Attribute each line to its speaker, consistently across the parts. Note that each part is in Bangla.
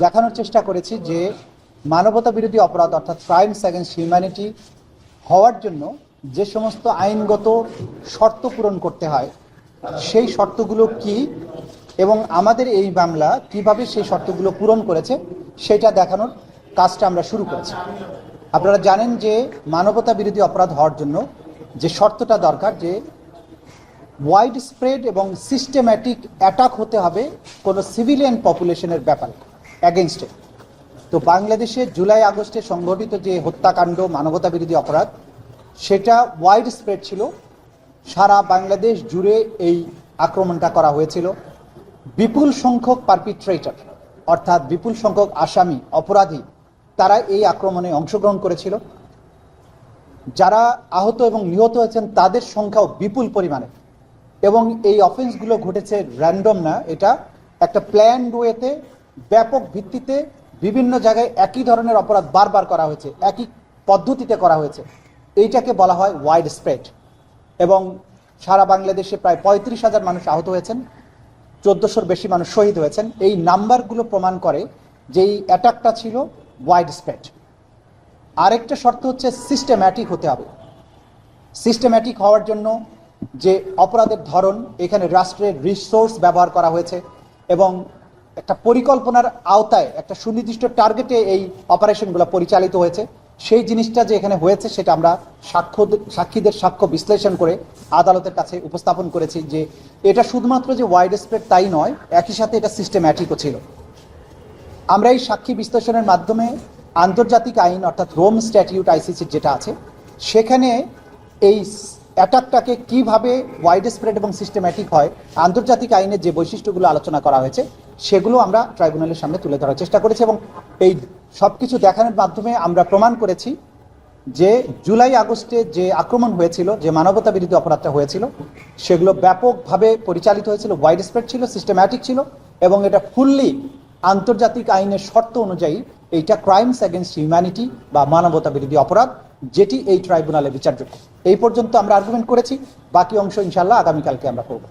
Speaker 1: দেখানোর চেষ্টা করেছি যে মানবতা বিরোধী অপরাধ, অর্থাৎ ক্রাইমস অ্যাগেন্স্ট হিউম্যানিটি হওয়ার জন্য যে সমস্ত আইনগত শর্ত পূরণ করতে হয়, সেই শর্তগুলো কি এবং আমাদের এই মামলা কীভাবে সেই শর্তগুলো পূরণ করেছে, সেটা দেখানোর কাজটা আমরা শুরু করেছি। আপনারা জানেন যে মানবতা বিরোধী অপরাধ হওয়ার জন্য যে শর্তটা দরকার যে ওয়াইড স্প্রেড এবং সিস্টেম্যাটিক অ্যাটাক হতে হবে কোনো সিভিলিয়ান পপুলেশনের ব্যাপারে। অ্যাগেনস্টে তো বাংলাদেশে জুলাই, আগস্টে সংঘটিত যে হত্যাকাণ্ড মানবতা বিরোধী অপরাধ, সেটা ওয়াইড স্প্রেড ছিল। সারা বাংলাদেশ জুড়ে এই আক্রমণটা করা হয়েছিল। বিপুল সংখ্যক পারপিট্রেটার অর্থাৎ বিপুল সংখ্যক আসামি, অপরাধী, তারা এই আক্রমণে অংশগ্রহণ করেছিল। যারা আহত এবং নিহত হয়েছেন, তাদের সংখ্যাও বিপুল পরিমাণে। এবং এই অফেন্সগুলো ঘটেছে র্যান্ডম না, এটা একটা প্ল্যান ওয়েতে ব্যাপক ভিত্তিতে বিভিন্ন জায়গায় একই ধরনের অপরাধ বারবার করা হয়েছে, একই পদ্ধতিতে করা হয়েছে। এইটাকে বলা হয় ওয়াইড স্প্রেড এবং সারা বাংলাদেশে প্রায় পঁয়ত্রিশ হাজার মানুষ আহত হয়েছেন, চোদ্দোশোর বেশি মানুষ শহীদ হয়েছেন। এই নাম্বারগুলো প্রমাণ করে যে এই অ্যাটাকটা ছিল ওয়াইড স্প্রেড আরেকটা শর্ত হচ্ছে সিস্টেম্যাটিক হতে হবে। সিস্টেম্যাটিক হওয়ার জন্য যে অপরাধের ধরন, এখানে রাষ্ট্রের রিসোর্স ব্যবহার করা হয়েছে এবং একটা পরিকল্পনার আওতায়, একটা সুনির্দিষ্ট টার্গেটে এই অপারেশনগুলো পরিচালিত হয়েছে। সেই জিনিসটা যে এখানে হয়েছে সেটা আমরা সাক্ষ্য সাক্ষীদের সাক্ষ্য বিশ্লেষণ করে আদালতের কাছে উপস্থাপন করেছি যে এটা শুধুমাত্র যে ওয়াইড স্প্রেড তাই নয়, একই সাথে এটা সিস্টেম্যাটিকও ছিল। আমরা এই সাক্ষী বিশ্লেষণের মাধ্যমে আন্তর্জাতিক আইন অর্থাৎ রোম স্ট্যাটিউট আইসিসির যেটা আছে, সেখানে এই অ্যাটাকটাকে কীভাবে ওয়াইড স্প্রেড এবং সিস্টেম্যাটিক হয়, আন্তর্জাতিক আইনের যে বৈশিষ্ট্যগুলো আলোচনা করা হয়েছে সেগুলো আমরা ট্রাইব্যুনালের সামনে তুলে ধরার চেষ্টা করেছি এবং এই সব কিছু দেখানোর মাধ্যমে আমরা প্রমাণ করেছি যে জুলাই আগস্টে যে আক্রমণ হয়েছিল, যে মানবতা বিরোধী অপরাধটা হয়েছিল, সেগুলো ব্যাপকভাবে পরিচালিত হয়েছিল ওয়াইড স্প্রেড ছিল সিস্টেম্যাটিক ছিল এবং এটা ফুললি আন্তর্জাতিক আইনের শর্ত অনুযায়ী এইটা ক্রাইমস এগেনস্ট হিউম্যানিটি বা মানবতা বিরোধী অপরাধ যেটি এই ট্রাইব্যুনালে বিচারযোগ্য এই পর্যন্ত আমরা আর্গুমেন্ট করেছি। বাকি অংশ ইনশাল্লাহ আগামীকালকে আমরা করব।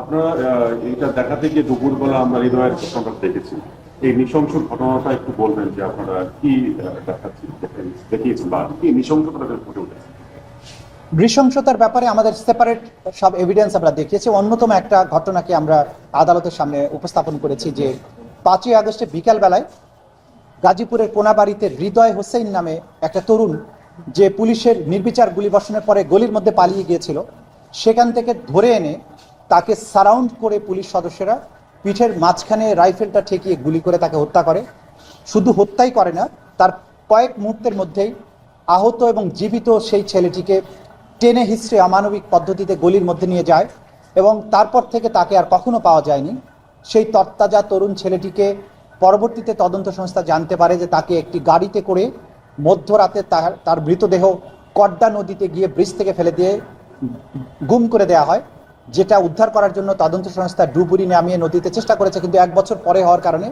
Speaker 2: আপনারা এটা দেখাতে গিয়ে দুপুরবেলা আমরা হৃদয়ের ঘটনাটা দেখেছি। এই নৃশংস ঘটনাটা একটু বলবেন যে আপনারা কি দেখিয়েছেন বা কি উঠেছে?
Speaker 1: নৃশংসতার ব্যাপারে আমাদের সেপারেট সব এভিডেন্স আমরা দেখিয়েছি। অন্যতম একটা ঘটনাকে আমরা আদালতের সামনে উপস্থাপন করেছি যে পাঁচই আগস্টে বিকালবেলায় গাজীপুরের কোনাবাড়িতে হৃদয় হোসেন নামে একটা তরুণ যে পুলিশের নির্বিচার গুলিবর্ষণের পরে গলির মধ্যে পালিয়ে গিয়েছিল, সেখান থেকে ধরে এনে তাকে সারাউন্ড করে পুলিশ সদস্যরা পিঠের মাঝখানে রাইফেলটা ঠেকিয়ে গুলি করে তাকে হত্যা করে। শুধু হত্যাই করে না, তার কয়েক মুহূর্তের মধ্যেই আহত এবং জীবিত সেই ছেলেটিকে টেনে হিস্ট্রে অমানবিক পদ্ধতিতে গলির মধ্যে নিয়ে যায় এবং তারপর থেকে তাকে আর কখনো পাওয়া যায়নি। সেই তত্তাজা তরুণ ছেলেটিকে পরবর্তীতে তদন্ত সংস্থা জানতে পারে যে তাকে একটি গাড়িতে করে মধ্যরাতে তার তার মৃতদেহ কড্ডা নদীতে গিয়ে ব্রিজ থেকে ফেলে দিয়ে গুম করে দেওয়া হয়, যেটা উদ্ধার করার জন্য তদন্ত সংস্থা ডুবুরি নামিয়ে নদীতে চেষ্টা করেছে, কিন্তু এক বছর পরে হওয়ার কারণে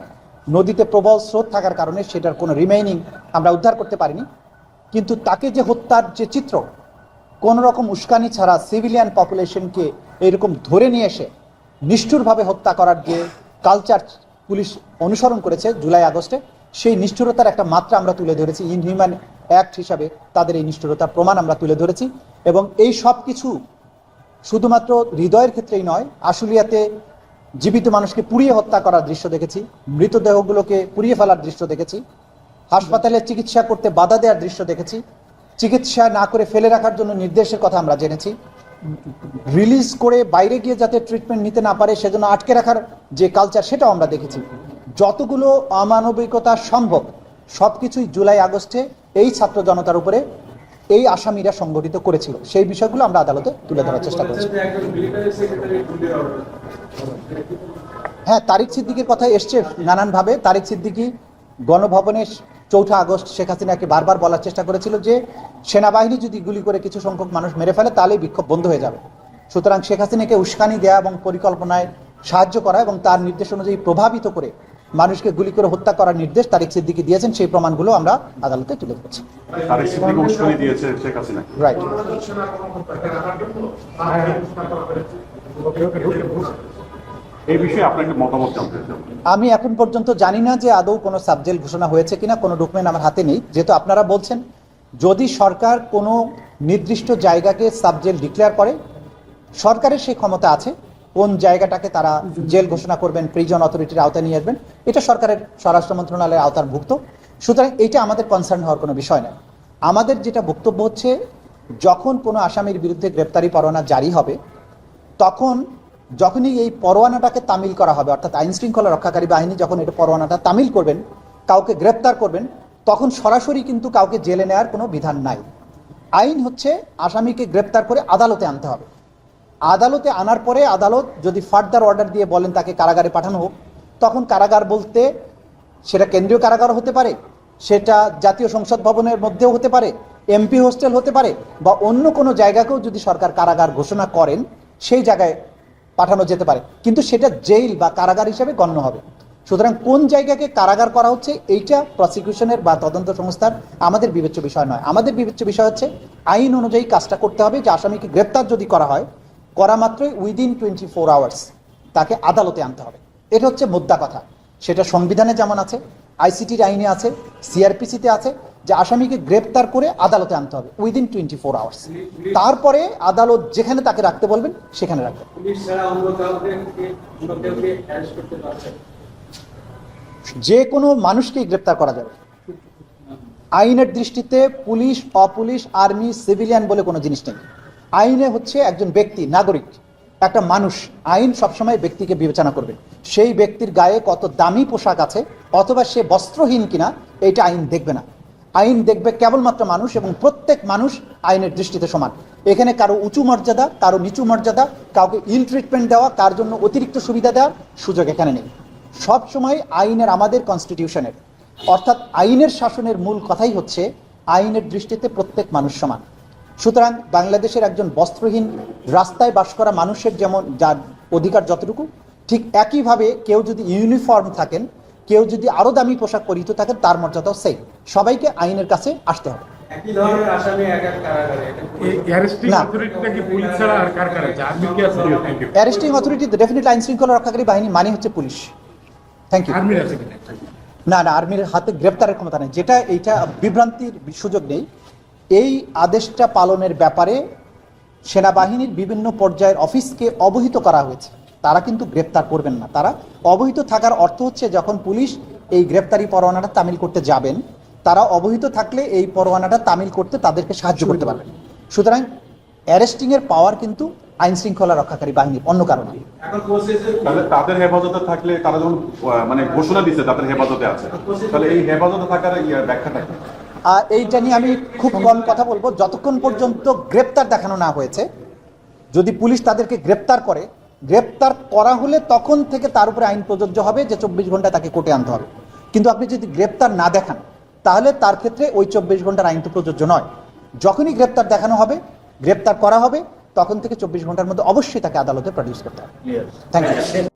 Speaker 1: নদীতে প্রবল স্রোত থাকার কারণে সেটার কোনো রিমেইনিং আমরা উদ্ধার করতে পারিনি। কিন্তু তাকে যে হত্যার যে চিত্র, কোন রকম উস্কানি ছাড়া সিভিলিয়ান পপুলেশনকে এরকম ধরে নিয়ে এসে নিষ্ঠুরভাবে হত্যা করার যে কালচার পুলিশ অনুসরণ করেছে জুলাই আগস্টে সেই নিষ্ঠুরতার একটা মাত্রা আমরা তুলে ধরেছি ইনহিউম্যান অ্যাক্ট হিসাবে তাদের এই নিষ্ঠুরতার প্রমাণ আমরা তুলে ধরেছি এবং এই সব কিছু শুধুমাত্র হৃদয়ের ক্ষেত্রেই নয়, আশুলিয়াতে জীবিত মানুষকে পুড়িয়ে হত্যা করার দৃশ্য দেখেছি, মৃতদেহগুলোকে পুড়িয়ে ফেলার দৃশ্য দেখেছি, হাসপাতালে চিকিৎসা করতে বাধা দেওয়ার দৃশ্য দেখেছি, চিকিৎসা না করে ফেলে রাখার জন্য নির্দেশের কথা আমরা জেনেছি রিলিজ করে বাইরে গিয়ে যাতে ট্রিটমেন্ট নিতে না পারে সেজন্য আটকে রাখার যে কালচার সেটাও আমরা দেখেছি। যতগুলো অমানবিকতা সম্ভব, সবকিছুই জুলাই আগস্টে এই ছাত্র জনতার উপরে এই আসামিরা সংগঠিত করেছিল। সেই বিষয়গুলো আমরা আদালতে তুলে ধরার চেষ্টা করছি। হ্যাঁ তারিক সিদ্দিকির কথা এসছে নানানভাবে। তারিক সিদ্দিকি গণভবনে চৌঠা আগস্ট শেখ হাসিনাকে বারবার বলার চেষ্টা করেছিল যে, সেনাবাহিনী যদি গুলি করে কিছু সংখ্যক মানুষ মেরে ফেলে, তাহলেই বিক্ষোভ বন্ধ হয়ে যাবে। সুতরাং শেখ হাসিনাকে উস্কানি দেয়া এবং পরিকল্পনায় সাহায্য করা এবং তার নির্দেশ অনুযায়ী প্রভাবিত করে মানুষকে গুলি করে হত্যা করার নির্দেশ তারিক সিদ্দিকি দিয়েছেন সেই প্রমাণগুলো আমরা আদালতে তুলে ধরছি। রাইট
Speaker 2: এই বিষয়ে মতামত জানতে
Speaker 1: আমি এখন পর্যন্ত জানি না যে আদৌ কোনো সাবজেল ঘোষণা হয়েছে কিনা কোনো ডকুমেন্ট আমার হাতে নেই। যেহেতু আপনারা বলছেন যদি সরকার কোনো নির্দিষ্ট জায়গাকে সাবজেল ডিক্লেয়ার করে সরকারের সেই ক্ষমতা আছে কোন জায়গাটাকে তারা জেল ঘোষণা করবেন প্রিজন অথরিটির আওতায় নিয়ে আসবেন, এটা সরকারের, স্বরাষ্ট্র মন্ত্রণালয়ের আওতার ভুক্ত। সুতরাং এটা আমাদের কনসার্ন হওয়ার কোনো বিষয় নয়। আমাদের যেটা বক্তব্য হচ্ছে, যখন কোনো আসামির বিরুদ্ধে গ্রেপ্তারি পরোয়ানা জারি হবে, তখন যখনই এই পরোয়ানাটাকে তামিল করা হবে, অর্থাৎ আইন শৃঙ্খলা রক্ষাকারী বাহিনী যখন এটা পরোয়ানাটা তামিল করবেন, কাউকে গ্রেপ্তার করবেন, তখন সরাসরি কিন্তু কাউকে জেলে নেওয়ার কোনো বিধান নাই। আইন হচ্ছে, আসামিকে গ্রেপ্তার করে আদালতে আনতে হবে। আদালতে আনার পরে আদালত যদি ফার্দার অর্ডার দিয়ে বলেন তাকে কারাগারে পাঠানো হোক, তখন কারাগার বলতে সেটা কেন্দ্রীয় কারাগার হতে পারে, সেটা জাতীয় সংসদ ভবনের মধ্যেও হতে পারে এমপি হোস্টেল হতে পারে, বা অন্য কোনো জায়গাকেও যদি সরকার কারাগার ঘোষণা করেন, সেই জায়গায় পাঠানো যেতে পারে। কিন্তু সেটা জেল বা কারাগার হিসেবে গণ্য হবে। সুতরাং কোন জায়গাকে কারাগার করা হচ্ছে, এইটা প্রসিকিউশনের বা তদন্ত সংস্থার আমাদের বিবেচ্য বিষয় নয়। আমাদের বিবেচ্য বিষয় হচ্ছে, আইন অনুযায়ী কাজটা করতে হবে, যে আসামিকে গ্রেপ্তার যদি করা হয় করা মাত্রই উইদিন টোয়েন্টি ফোর আওয়ার্স তাকে আদালতে আনতে হবে। এটা হচ্ছে মুদ্রা কথা। সেটা সংবিধানে যেমন আছে আইসিটির আইনে আছে সিআরপিসিতে আছে যে আসামিকে গ্রেপ্তার করে আদালতে আনতে হবে উইদিন টোয়েন্টি ফোর আওয়ার্স তারপরে আদালত যেখানে তাকে রাখতে বলবেন সেখানে রাখবেন। যে কোনো মানুষকেই গ্রেপ্তার করা যাবে। আইনের দৃষ্টিতে পুলিশ অপুলিশ আর্মি সিভিলিয়ান বলে কোনো জিনিস নেই। আইনে হচ্ছে একজন ব্যক্তি, নাগরিক, একটা মানুষ, আইন সবসময় ব্যক্তিকে বিবেচনা করবে। সেই ব্যক্তির গায়ে কত দামি পোশাক আছে অথবা সে বস্ত্রহীন কিনা এটা আইন দেখবে না। আইন দেখবে কেবলমাত্র মানুষ এবং প্রত্যেক মানুষ আইনের দৃষ্টিতে সমান। এখানে কারও উঁচু মর্যাদা, কারও নিচু মর্যাদা, কাউকে ইল ট্রিটমেন্ট দেওয়া, কার জন্য অতিরিক্ত সুবিধা দেওয়ার সুযোগ এখানে নেই। সব সময় আইনের আমাদের কনস্টিটিউশনের অর্থাৎ আইনের শাসনের মূল কথাই হচ্ছে, আইনের দৃষ্টিতে প্রত্যেক মানুষ সমান। সুতরাং বাংলাদেশের একজন বস্ত্রহীন রাস্তায় বাস করা মানুষের যেমন যার অধিকার যতটুকু ঠিক একইভাবে কেউ যদি ইউনিফর্ম থাকেন কেউ যদি আরও দামি পোশাক পরিহিত থাকেন তার মর্যাদাও সেই সবাইকে আইনের কাছে আসতে হবে।
Speaker 3: অ্যারেস্টিং
Speaker 1: অথরিটি আইন শৃঙ্খলা রক্ষাকারী বাহিনী মানে হচ্ছে পুলিশ। থ্যাংক ইউ না না আর্মির হাতে গ্রেপ্তারের ক্ষমতা নেই। যেটা এইটা বিভ্রান্তির সুযোগ নেই। এই আদেশটা পালনের ব্যাপারে সেনাবাহিনীর বিভিন্ন পর্যায়ের অফিসকে অবহিত করা হয়েছে। তারা কিন্তু গ্রেপ্তার করবেন না। তারা অবহিত থাকার অর্থ হচ্ছে যখন পুলিশ এই গ্রেপ্তারি পরোয়ানাটা তামিল করতে যাবেন তারা অবহিত থাকলে এই পরোয়ানাটা তামিল করতে তাদেরকে সাহায্য করতে পারবেন। সুতরাং অ্যারেস্টিং এর পাওয়ার কিন্তু আইন শৃঙ্খলা রক্ষাকারী বাহিনীর অন্য কারণে।
Speaker 2: তাহলে তাদের হেফাজতে থাকলে তারা যখন মানে ঘোষণা দিচ্ছে তাদের হেফাজতে আছে তাহলে এই হেফাজতে থাকার ব্যাখ্যাটা
Speaker 1: এইটা নিয়ে আমি খুব কম কথা বলব। যতক্ষণ পর্যন্ত গ্রেপ্তার দেখানো না হয়েছে যদি পুলিশ তাদেরকে গ্রেপ্তার করে গ্রেপ্তার করা হলে তখন থেকে তার উপরে আইন প্রযোজ্য হবে যে চব্বিশ ঘণ্টা তাকে কোর্টে আনতে হবে। কিন্তু আপনি যদি গ্রেপ্তার না দেখান তাহলে তার ক্ষেত্রে ওই চব্বিশ ঘণ্টার আইন তো প্রযোজ্য নয়। যখনই গ্রেপ্তার দেখানো হবে গ্রেপ্তার করা হবে তখন থেকে চব্বিশ ঘণ্টার মধ্যে অবশ্যই তাকে আদালতে প্রডিউস করতে হবে। Thank you